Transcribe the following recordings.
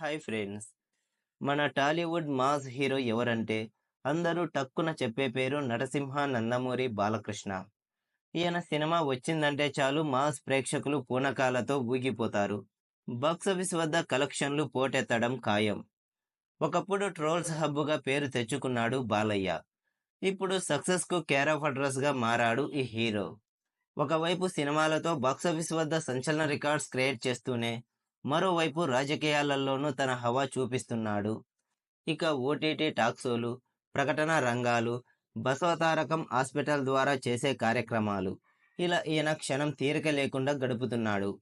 Hi friends. మన Tollywood mass hero ఎవరంటే అందరూ టక్కున చెప్పే పేరు నరసింహ నందమూరి బాలకృష్ణ. ఈయన సినిమా వచ్చిందంటే చాలు మాస్ ప్రేక్షకులు పూనకాలతో ఊగిపోతారు. బాక్సాఫీస్ వద్ద కలెక్షన్లు పోటెత్తడం ఖాయం. ఒకప్పుడు ట్రోల్స్ హబ్బుగా పేరు తెచ్చుకున్నాడు బాలయ్య. ఇప్పుడు సక్సెస్కు కేర్ ఆఫ్ అడ్రస్గా మారాడు ఈ హీరో. ఒకవైపు సినిమాలతో బాక్సాఫీస్ వద్ద సంచలన రికార్డ్స్ క్రియేట్ చేస్తూనే మరోవైపు రాజకీయాలలోనూ తన హవా చూపిస్తున్నాడు. ఇక ఓటీటీ టాక్సోలు ప్రకటన రంగాలు బసవతారకం హాస్పిటల్ ద్వారా చేసే కార్యక్రమాలు. ఇలా ఈయన క్షణం తీరిక లేకుండా గడుపుతున్నాడు.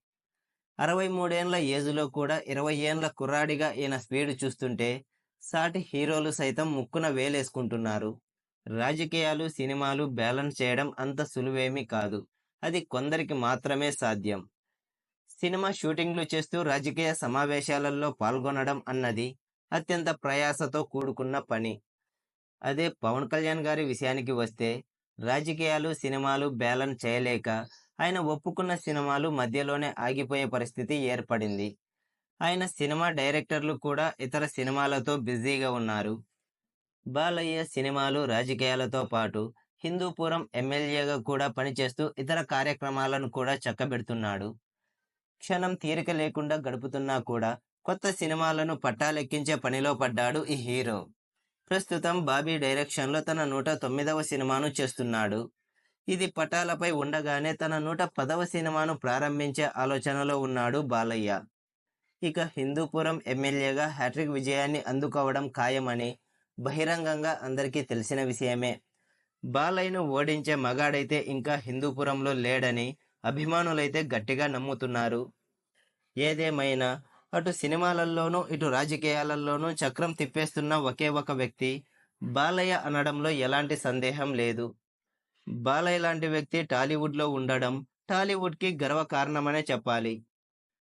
అరవై మూడేండ్ల ఏజ్లో కూడా ఇరవై ఏండ్ల కుర్రాడిగా ఈయన స్పీడ్ చూస్తుంటే సాటి హీరోలు సైతం ముక్కున వేలేసుకుంటున్నారు. రాజకీయాలు సినిమాలు బ్యాలెన్స్ చేయడం అంత సులువేమీ కాదు. అది కొందరికి మాత్రమే సాధ్యం. సినిమా షూటింగ్లు చేస్తూ రాజకీయ సమావేశాలలో పాల్గొనడం అన్నది అత్యంత ప్రయాసతో కూడుకున్న పని. అదే పవన్ కళ్యాణ్ గారి విషయానికి వస్తే రాజకీయాలు సినిమాలు బ్యాలెన్స్ చేయలేక ఆయన ఒప్పుకున్న సినిమాలు మధ్యలోనే ఆగిపోయే పరిస్థితి ఏర్పడింది. ఆయన సినిమా డైరెక్టర్లు కూడా ఇతర సినిమాలతో బిజీగా ఉన్నారు. బాలయ్య సినిమాలు రాజకీయాలతో పాటు హిందూపురం ఎమ్మెల్యేగా కూడా పనిచేస్తూ ఇతర కార్యక్రమాలను కూడా చక్కబెడుతున్నాడు. క్షణం తీరిక లేకుండా గడుపుతున్నా కూడా కొత్త సినిమాలను పట్టాలెక్కించే పనిలో పడ్డాడు ఈ హీరో. ప్రస్తుతం బాబీ డైరెక్షన్లో తన నూట తొమ్మిదవ సినిమాను చేస్తున్నాడు. ఇది పటాలపై ఉండగానే తన నూట పదవ సినిమాను ప్రారంభించే ఆలోచనలో ఉన్నాడు బాలయ్య. ఇక హిందూపురం ఎమ్మెల్యేగా హ్యాట్రిక్ విజయాన్ని అందుకోవడం ఖాయమని బహిరంగంగా అందరికీ తెలిసిన విషయమే. బాలయ్యను ఓడించే మగాడైతే ఇంకా హిందూపురంలో లేడని అభిమానులైతే గట్టిగా నమ్ముతున్నారు. ఏదేమైనా అటు సినిమాలలోనూ ఇటు రాజకీయాలలోనూ చక్రం తిప్పేస్తున్న ఒకే ఒక వ్యక్తి బాలయ్య అనడంలో ఎలాంటి సందేహం లేదు. బాలయ్య లాంటి వ్యక్తి టాలీవుడ్లో ఉండడం టాలీవుడ్కి గర్వకారణమనే చెప్పాలి.